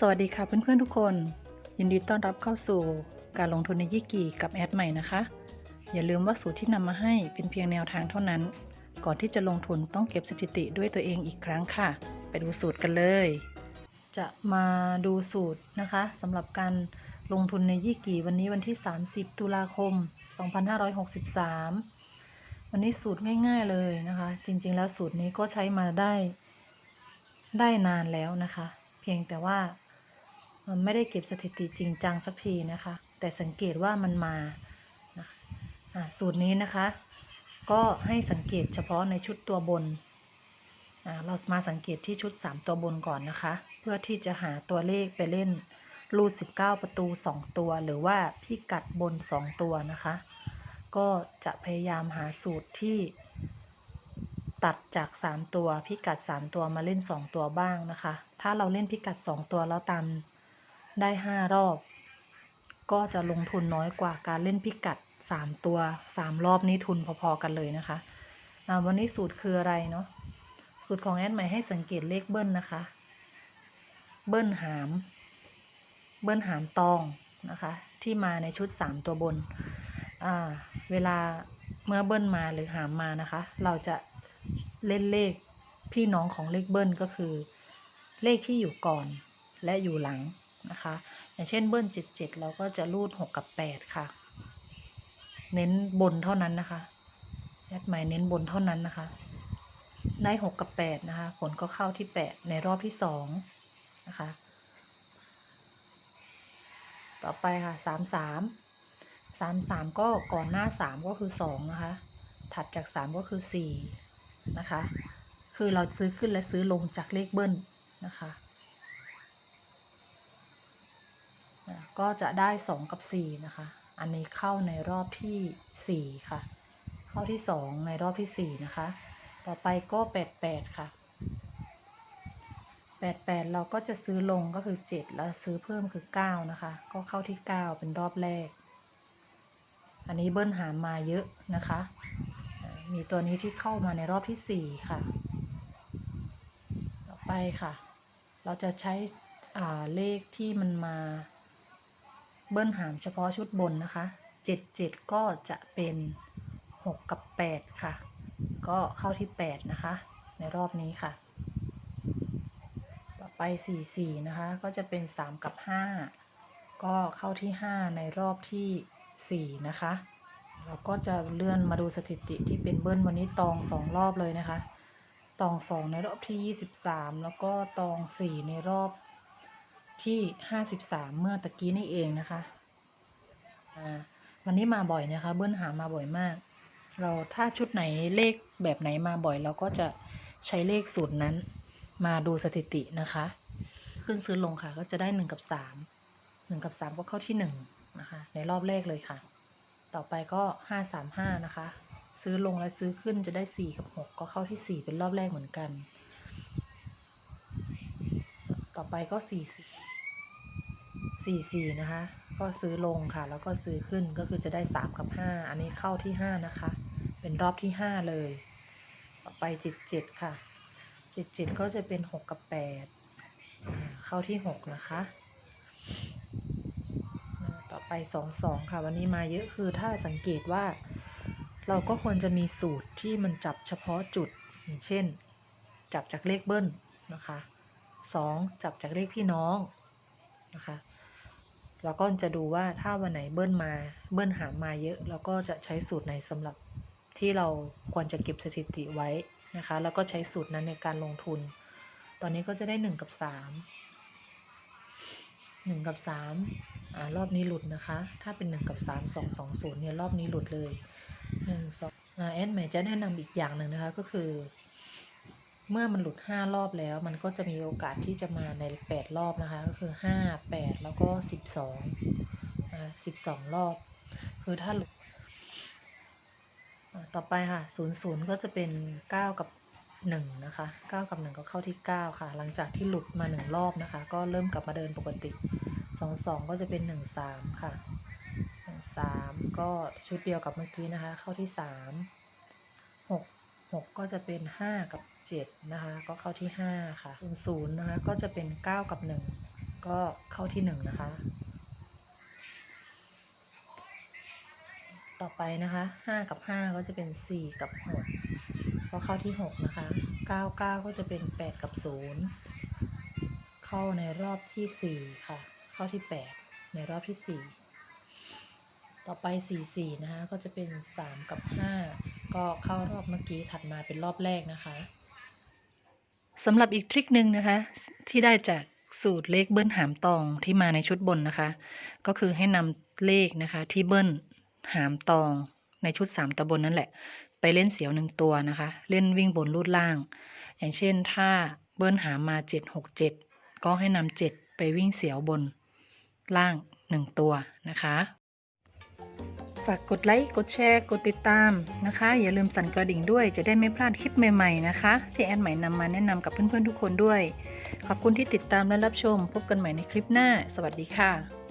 สวัสดีค่ะเพื่อนๆทุกคน ยินดีต้อนรับเข้าสู่การลงทุนในยี่กีกับแอดใหม่นะคะ อย่าลืมว่าสูตรที่นำมาให้เป็นเพียงแนวทางเท่านั้น ก่อนที่จะลงทุนต้องเก็บสถิติด้วยตัวเองอีกครั้งค่ะ ไปดูสูตรกันเลย จะมาดูสูตรนะคะสำหรับการลงทุนในยี่กีวันนี้วันที่ 30 ตุลาคม 2563 วันนี้สูตรง่าย ๆเลยนะคะ จริงๆ แล้วสูตรนี้ก็ใช้มาได้ได้นานแล้วนะคะ เพียงแต่ว่า มันไม่ได้เก็บสถิติจริงจังสักทีนะคะ แต่สังเกตว่ามันมาสูตรนี้นะคะ ก็ให้สังเกตเฉพาะในชุดตัวบน เรามาสังเกตที่ชุด 3 ตัวบนก่อนนะคะ เพื่อที่จะหาตัวเลขไปเล่นรูด 19 ประตู 2 ตัว หรือว่าพิกัดบน 2 ตัวนะคะ ก็จะพยายามหาสูตรที่ตัดจาก 3 ตัวพิกัด 3 ตัวมาเล่น 2 ตัวบ้างนะคะ ถ้าเราเล่นพิกัด 2 ตัวแล้วตาม ได้5รอบ ก็จะลงทุนน้อยกว่าการเล่นพิกัด3ตัว3รอบนี้ทุนพอๆกันเลยนะคะวันนี้สูตรคืออะไรเนาะสูตรของแอดใหม่ให้สังเกตเลขเบิ้ลนะคะ เบิ้ลหาม เบิ้ลหามตองนะคะ ที่มาในชุด 3 ตัวบน เวลาเมื่อเบิ้ลมาหรือหามมานะคะ เราจะเล่นเลขพี่น้องของเลขเบิ้ลก็คือ เลขที่อยู่ก่อนและอยู่หลัง นะคะ อย่างเช่นเบิ้ล77เราก็จะรูด6กับ8ค่ะ เน้นบนเท่านั้นนะคะแอดหมายเน้นบนเท่านั้นนะคะ ได้6กับ8นะคะ ผลก็เข้าที่8ในรอบที่2นะคะ ต่อไปค่ะ33 33ก็ก่อนหน้า3ก็คือ2นะคะ ถัดจาก3ก็คือ4นะคะ คือเราซื้อขึ้นและซื้อลงจากเลขเบิ้ลนะคะ อะก็จะได้ 2 กับ 4 นะคะ อันนี้เข้าในรอบทีสี่ 4 ค่ะ เข้าที่ 2 ในรอบที่ 4 นะคะ ต่อไปก็ 88 ค่ะ 88 เราก็จะซื้อลงก็คือ 7 แล้วซื้อเพิ่มคือ 9 นะคะ ก็เข้าที่ 9 เป็นรอบแรก อันนี้เบิ้ลหามาเยอะนะคะ มีตัวนี้ที่เข้ามาในรอบที่ 4 ค่ะ ต่อไปค่ะ เราจะใช้เลขที่มันมา เบิ้ลหามเฉพาะชุดบนนะคะ 77 ก็จะเป็น 6 กับ 8 ค่ะ ก็เข้าที่ 8 นะคะ ในรอบนี้ค่ะ ต่อไป 44 นะคะ ก็จะเป็น 3 กับ 5 ก็เข้าที่ 5 ในรอบทีสี่4 นะคะ เราก็จะเลื่อนมาดูสถิติที่เป็นเบิ้ลวันนี้ตอง 2 รอบเลยนะคะ ตอง 2 ในรอบที่ 23 แล้วก็ตอง 4 ในรอบ ที่ 53 เมื่อตะกี้นี่เองนะคะอ่าวันนี้มาบ่อยนะคะ เบิ้ลหามาบ่อยมาก เราถ้าชุดไหนเลขแบบไหนมาบ่อย เราก็จะใช้เลขสูตรนั้น มาดูสถิตินะคะ ขึ้นซื้อลงค่ะ ก็จะได้ 1 กับ 3 1 กับ 3 ก็เข้าที่ 1 นะคะ ในรอบแรกเลยค่ะ ต่อไปก็ 5 3 5 นะคะ ซื้อลงและซื้อขึ้นจะได้ 4 กับ 6 ก็เข้าที่ 4 เป็นรอบแรกเหมือนกัน ต่อไปก็ 4 4 4 นะคะ ก็ซื้อลงค่ะ แล้วก็ซื้อขึ้นก็คือจะได้ 3 กับ 5 อันนี้เข้าที่ 5 นะคะ เป็นรอบที่ 5 เลย ต่อไป 7 7 ค่ะ 7 7 ก็จะเป็น 6 กับ 8 เข้าที่ 6 นะคะอ่าต่อไป 2 2 ค่ะ วันนี้มาเยอะคือถ้าสังเกตว่า เราก็ควรจะมีสูตรที่มันจับเฉพาะจุด อย่างเช่น จับจากเลขเบิ้ลนะคะ 2 จับจากเลขพี่น้องนะคะ แล้วก็จะดูว่าถ้าวันไหนเบิ้ลมาเบิ้ลหามมาเยอะเราก็จะใช้สูตรไหนสำหรับที่เราควรจะเก็บสถิติไว้นะคะ แล้วก็ใช้สูตรนั้นในการลงทุน ตอนนี้ก็จะได้ 1 กับ 3 1 กับ3อ่ารอบนี้หลุดนะคะ ถ้าเป็น 1 กับ 3 2 2 0เนี่ยรอบนี้หลุดเลย 1 2อ่าแอดใหม่จะแนะนำอีกอย่างหนึ่งนะคะก็คือ เมื่อมันหลุด 5 รอบแล้ว มันก็จะมีโอกาสที่จะมาใน 8 รอบนะคะ ก็คือ 5 8 แล้วก็ 12อ่า12 รอบ คือถ้าหลุด ต่อไปค่ะ 00 ก็จะเป็น 9 กับ 1 นะคะ 9 กับ 1 ก็เข้าที่ 9 ค่ะ หลังจากที่หลุดมา 1 รอบนะคะ ก็เริ่มกลับมาเดินปกติ 22 ก็จะเป็น 1 3 ค่ะ 1 3 ก็ชุดเดียวกับเมื่อกี้นะคะ เข้าที่ 3 6 ก็จะเป็น 5 กับ 7 นะคะ ก็เข้าที่ 5 ค่ะ0 0นะคะ ก็จะเป็น 9 กับ 1 ก็เข้าที่หนึ่งนะคะ ต่อไปนะคะห้ากับห้าก็จะเป็นสี่กับหกก็เข้าที่หกนะคะเก้าเก้าก็จะเป็นแปดกับศูนย์เข้าในรอบที่สี่ค่ะ เข้าที่แปดในรอบที่สี่ต่อไปสี่สี่นะคะ ก็จะเป็นสามกับห้า ก็เข้ารอบเมื่อกี้ถัดมาเป็นรอบแรกนะคะสำหรับอีกทริคหนึ่งนะคะ ที่ได้จากสูตรเลขเบิ้ลหามตองที่มาในชุดบนนะคะ ก็คือให้นำเลขนะคะ ที่เบิ้ลหามตองในชุดสามตะบนนั่นแหละ ไปเล่นเสียวหนึ่งตัวนะคะ เล่นวิ่งบนรูดล่าง อย่างเช่นถ้าเบิ้ลหามมาเจ็ดหกเจ็ดก็ให้นำเจ็ดไปวิ่งเสียวบนล่างหนึ่งตัวนะคะ ฝากกดไลค์ กดแชร์ กดติดตามนะคะ อย่าลืมสั่นกระดิ่งด้วย จะได้ไม่พลาดคลิปใหม่ๆนะคะ ที่แอนใหม่นำมาแนะนำกับเพื่อนๆทุกคนด้วย ขอบคุณที่ติดตามและรับชม พบกันใหม่ในคลิปหน้า สวัสดีค่ะ